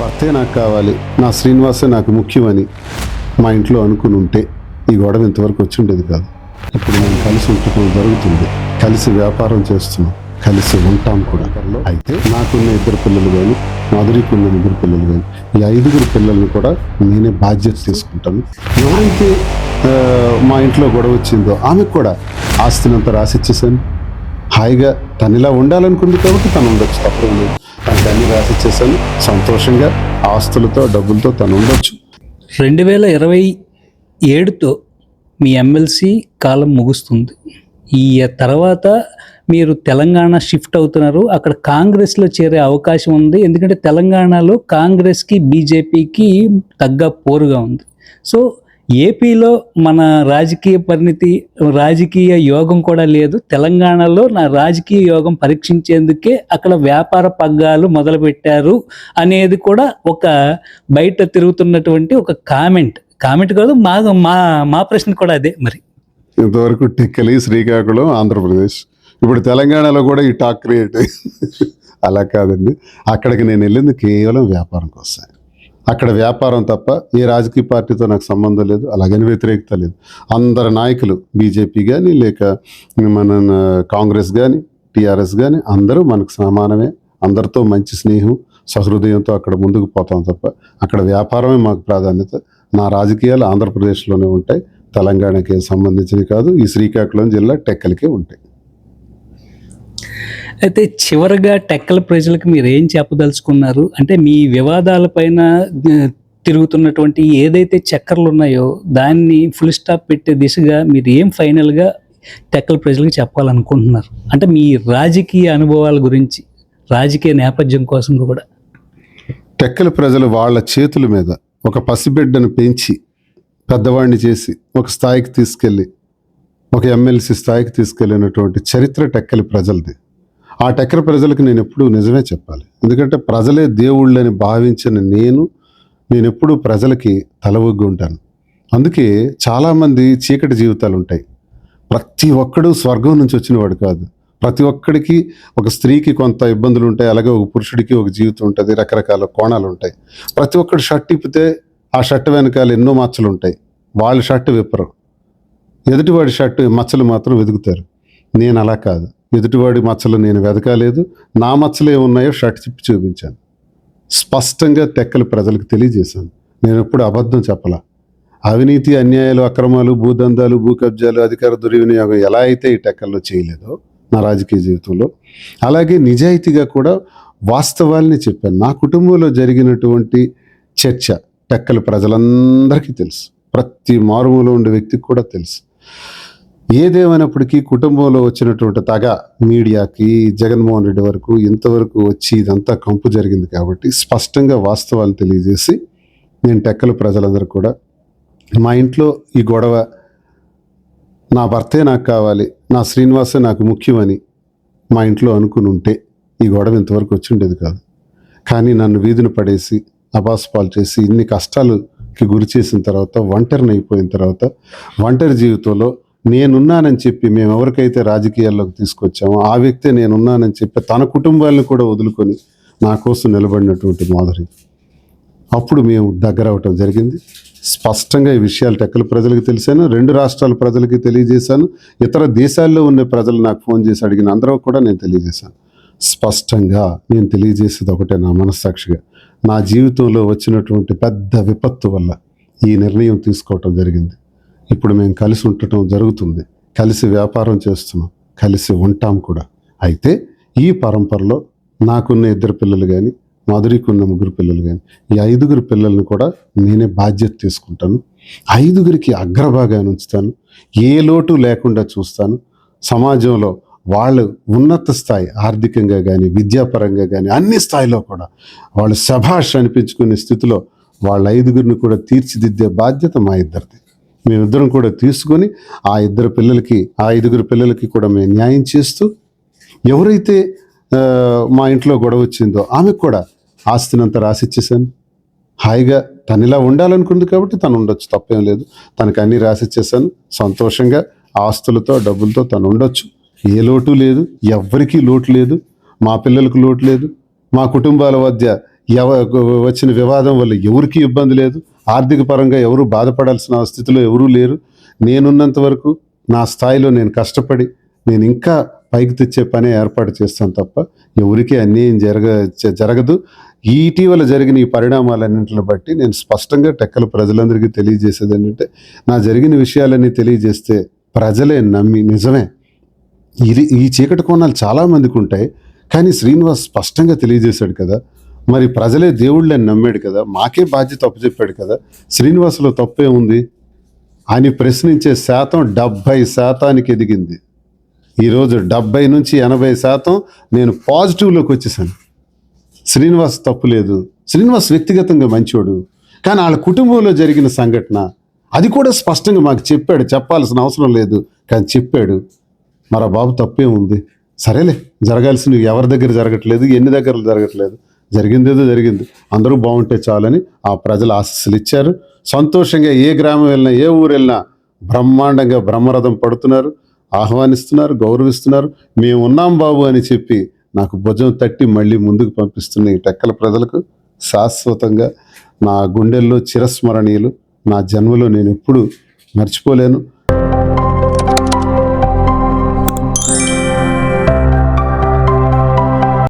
భర్తే నాకు కావాలి నా శ్రీనివాసే నాకు ముఖ్యమని మా ఇంట్లో అనుకుని ఉంటే ఈ గొడవ ఇంతవరకు వచ్చి ఉండేది కాదు. ఇప్పుడు మేము కలిసి ఉండటం జరుగుతుంది. కలిసి వ్యాపారం చేస్తున్నాం. కలిసి ఉంటాం కూడా. అయితే నాకున్న ఇద్దరు పిల్లలు కానీ మాధురికి ఉన్న ఇద్దరు పిల్లలు కానీ ఈ ఐదుగురు పిల్లల్ని కూడా నేనే బాధ్యత తీసుకుంటాను. ఎవరైతే మా ఇంట్లో గొడవ వచ్చిందో ఆమెకు కూడా ఆస్తినంత రాసిచ్చేసాను హాయిగా తను ఇలా ఉండాలనుకుంది కాబట్టి తను ఉండొచ్చు తప్పదు. లేదు అన్ని రాసిచ్చేసాను సంతోషంగా ఆస్తులతో డబ్బులతో తను ఉండొచ్చు. రెండు వేల ఇరవై ఏడుతో మీ ఎమ్మెల్సీ కాలం ముగుస్తుంది. ఈ తర్వాత మీరు తెలంగాణ షిఫ్ట్ అవుతున్నారు. అక్కడ కాంగ్రెస్లో చేరే అవకాశం ఉంది. ఎందుకంటే తెలంగాణలో కాంగ్రెస్కి బీజేపీకి తగ్గ పోరుగా ఉంది. సో ఏపీలో మన రాజకీయ పరిణితి రాజకీయ యోగం కూడా లేదు. తెలంగాణలో నా రాజకీయ యోగం పరీక్షించేందుకే అక్కడ వ్యాపార పగ్గాలు మొదలుపెట్టారు అనేది కూడా ఒక బయట తిరుగుతున్నటువంటి ఒక కామెంట్. కామెంట్ కాదు మా మా మా ప్రశ్న కూడా అదే మరి. ఇంతవరకు టిక్కలి శ్రీకాకుళం ఆంధ్రప్రదేశ్. ఇప్పుడు తెలంగాణలో కూడా ఈ టాక్ క్రియేట్ అలా కాదండి. అక్కడికి నేను వెళ్ళింది కేవలం వ్యాపారం కోసం అక్కడ వ్యాపారం తప్ప ఏ రాజకీయ పార్టీతో నాకు సంబంధం లేదు అలాగని వ్యతిరేకత లేదు. అందరి నాయకులు బీజేపీ కానీ లేక మన కాంగ్రెస్ కానీ టీఆర్ఎస్ కానీ అందరూ మనకు సమానమే. అందరితో మంచి స్నేహం సహృదయంతో అక్కడ ముందుకు పోతాం తప్ప అక్కడ వ్యాపారమే మాకు ప్రాధాన్యత. నా రాజకీయాలు ఆంధ్రప్రదేశ్లోనే ఉంటాయి తెలంగాణకి సంబంధించినవి కాదు ఈ శ్రీకాకుళం జిల్లా టెక్కలకే ఉంటాయి. అయితే చివరగా టెక్కల ప్రజలకు మీరు ఏం చెప్పదలుచుకున్నారు? అంటే మీ వివాదాలపైన తిరుగుతున్నటువంటి ఏదైతే చక్కర్లు ఉన్నాయో దాన్ని ఫుల్ స్టాప్ పెట్టే దిశగా మీరు ఏం ఫైనల్గా టెక్కల ప్రజలకు చెప్పాలనుకుంటున్నారు? అంటే మీ రాజకీయ అనుభవాల గురించి రాజకీయ నేపథ్యం కోసం కూడా. టెక్కల ప్రజలు వాళ్ళ చేతుల మీద ఒక పసిబిడ్డను పెంచి పెద్దవాడిని చేసి ఒక స్థాయికి తీసుకెళ్ళి ఒక ఎమ్మెల్సీ స్థాయికి తీసుకెళ్ళినటువంటి చరిత్ర టెక్కలి ప్రజలది. ఆ టెక్కల ప్రజలకు నేను ఎప్పుడూ నిజమే చెప్పాలి. ఎందుకంటే ప్రజలే దేవుళ్ళని భావించిన నేను నేను ఎప్పుడూ ప్రజలకి తలవొగ్గి ఉంటాను. అందుకే చాలామంది చీకటి జీవితాలు ఉంటాయి. ప్రతి ఒక్కడు స్వర్గం నుంచి వచ్చినవాడు కాదు. ప్రతి ఒక్కడికి ఒక స్త్రీకి కొంత ఇబ్బందులు ఉంటాయి. అలాగే ఒక పురుషుడికి ఒక జీవితం ఉంటుంది. రకరకాల కోణాలు ఉంటాయి. ప్రతి ఒక్కడు షర్ట్ ఇప్పితే ఆ షర్ట్ వెనకాల ఎన్నో మచ్చలు ఉంటాయి. వాళ్ళు షర్ట్ విప్పరు. ఎదుటివాడి షర్ట్ మచ్చలు మాత్రం వెతుకుతారు. నేను అలా కాదు. ఎదుటివాడి మచ్చలు నేను వెతకాలేదు. నా మచ్చలు ఏమున్నాయో షర్ట్ చెప్పి చూపించాను. స్పష్టంగా టెక్కలు ప్రజలకు తెలియజేశాను. నేను ఎప్పుడు అబద్ధం చెప్పలా. అవినీతి అన్యాయాలు అక్రమాలు భూదందాలు భూ కబ్జాలు అధికార దుర్వినియోగం ఎలా అయితే ఈ టెక్కల్లో చేయలేదో నా రాజకీయ జీవితంలో అలాగే నిజాయితీగా కూడా వాస్తవాల్ని చెప్పాను. నా కుటుంబంలో జరిగినటువంటి చర్చ టెక్కల ప్రజలందరికీ తెలుసు. ప్రతి మారుమూల ఉండే వ్యక్తికి కూడా తెలుసు. ఏదేమైనప్పటికీ కుటుంబంలో వచ్చినటువంటి తగ మీడియాకి జగన్మోహన్ రెడ్డి వరకు ఇంతవరకు వచ్చి ఇదంతా కంపు జరిగింది కాబట్టి స్పష్టంగా వాస్తవాలు తెలియజేసి నేను టెక్కల ప్రజలందరూ కూడా మా ఇంట్లో ఈ గొడవ నా భర్తే నాకు కావాలి నా శ్రీనివాసే నాకు ముఖ్యమని మా ఇంట్లో అనుకుని ఉంటే ఈ గొడవ ఇంతవరకు వచ్చి ఉండేది కాదు. కానీ నన్ను వీధిని పడేసి అబాస్పాలు చేసి ఇన్ని కష్టాలు కి గురి చేసిన తర్వాత ఒంటరిని అయిపోయిన తర్వాత ఒంటరి జీవితంలో నేనున్నానని చెప్పి మేము ఎవరికైతే రాజకీయాల్లోకి తీసుకొచ్చామో ఆ వ్యక్తే నేనున్నానని చెప్పి తన కుటుంబాలను కూడా వదులుకొని నా కోసం నిలబడినటువంటి మాధురి. అప్పుడు మేము దగ్గర అవటం జరిగింది. స్పష్టంగా ఈ విషయాలు టెక్కల ప్రజలకు తెలిసాను రెండు రాష్ట్రాల ప్రజలకి తెలియజేశాను ఇతర దేశాల్లో ఉన్న ప్రజలు నాకు ఫోన్ చేసి అడిగిన అందరూ కూడా నేను తెలియజేశాను. స్పష్టంగా నేను తెలియజేసేది ఒకటే నా మనస్సాక్షిగా. నా జీవితంలో వచ్చినటువంటి పెద్ద విపత్తు వల్ల ఈ నిర్ణయం తీసుకోవటం జరిగింది. ఇప్పుడు మేము కలిసి ఉండటం జరుగుతుంది. కలిసి వ్యాపారం చేస్తున్నాం. కలిసి ఉంటాం కూడా. అయితే ఈ పరంపరలో నాకున్న ఇద్దరు పిల్లలు కానీ మాధురికి ఉన్న ముగ్గురు పిల్లలు కానీ ఈ ఐదుగురు పిల్లల్ని కూడా నేనే బాధ్యత తీసుకుంటాను. ఐదుగురికి అగ్రభాగాన్ని ఉంచుతాను. ఏ లోటు లేకుండా చూస్తాను. సమాజంలో వాళ్ళు ఉన్నత స్థాయి ఆర్థికంగా కానీ విద్యాపరంగా కానీ అన్ని స్థాయిలో కూడా వాళ్ళు శభాష్ అనిపించుకునే స్థితిలో వాళ్ళ ఐదుగురిని కూడా తీర్చిదిద్దే బాధ్యత మా ఇద్దరిది. మేమిద్దరం కూడా తీసుకొని ఆ ఇద్దరు పిల్లలకి ఆ ఐదుగురు పిల్లలకి కూడా మేము న్యాయం చేస్తూ ఎవరైతే మా ఇంట్లో గొడవ వచ్చిందో ఆమెకు కూడా ఆస్తినంతా రాసిచ్చేసాను హాయిగా తను ఇలా ఉండాలనుకుంది కాబట్టి తను ఉండొచ్చు తప్పేం లేదు. తనకు అన్ని రాసిచ్చేసాను సంతోషంగా ఆస్తులతో డబ్బులతో తను ఉండొచ్చు. ఏ లోటు లేదు ఎవ్వరికీ లోటు లేదు మా పిల్లలకు లోటు లేదు మా కుటుంబాల మధ్య ఎవ వచ్చిన వివాదం వల్ల ఎవరికి ఇబ్బంది లేదు ఆర్థిక పరంగా ఎవరు బాధపడాల్సిన స్థితిలో ఎవరూ లేరు. నేనున్నంత వరకు నా స్థాయిలో నేను కష్టపడి నేను ఇంకా పైకి తెచ్చే పని ఏర్పాటు చేస్తాను తప్ప ఎవరికీ అన్యాయం జరగ జ- జరగదు. ఇటీవల జరిగిన ఈ పరిణామాలన్నింటిని బట్టి నేను స్పష్టంగా టెక్కల ప్రజలందరికీ తెలియజేసేది ఏంటంటే నా జరిగిన విషయాలన్నీ తెలియజేస్తే ప్రజలే నమ్మి నిజమే ఇది ఈ చీకటి కోణాలు చాలామందికి ఉంటాయి కానీ శ్రీనివాస్ స్పష్టంగా తెలియజేశాడు కదా మరి ప్రజలే దేవుళ్ళని నమ్మాడు కదా మాకే బాధ్యత అప్పచెప్పాడు కదా శ్రీనివాసులో తప్పే ఉంది అని ప్రశ్నించే శాతం డెబ్భై శాతానికి ఎదిగింది. ఈరోజు డెబ్భై నుంచి ఎనభై శాతం నేను పాజిటివ్లోకి వచ్చేసాను. శ్రీనివాస్ తప్పు లేదు. శ్రీనివాస్ వ్యక్తిగతంగా మంచివాడు కానీ వాళ్ళ కుటుంబంలో జరిగిన సంఘటన అది కూడా స్పష్టంగా మాకు చెప్పాడు చెప్పాల్సిన అవసరం లేదు కానీ చెప్పాడు. మరి ఆ బాబు తప్పే ఉంది. సరేలే జరగాల్సినవి ఎవరి దగ్గర జరగట్లేదు ఎన్ని దగ్గర జరగట్లేదు. జరిగిందేదో జరిగింది. అందరూ బాగుంటే చాలని ఆ ప్రజలు ఆశస్సులు ఇచ్చారు. సంతోషంగా ఏ గ్రామం వెళ్ళినా ఏ ఊరు వెళ్ళినా బ్రహ్మాండంగా బ్రహ్మరథం పడుతున్నారు ఆహ్వానిస్తున్నారు గౌరవిస్తున్నారు. మేము ఉన్నాం బాబు అని చెప్పి నాకు భుజం తట్టి మళ్ళీ ముందుకు పంపిస్తున్న ఈ టెక్కల ప్రజలకు శాశ్వతంగా నా గుండెల్లో చిరస్మరణీయులు నా జన్మలో నేను ఎప్పుడు మర్చిపోలేను.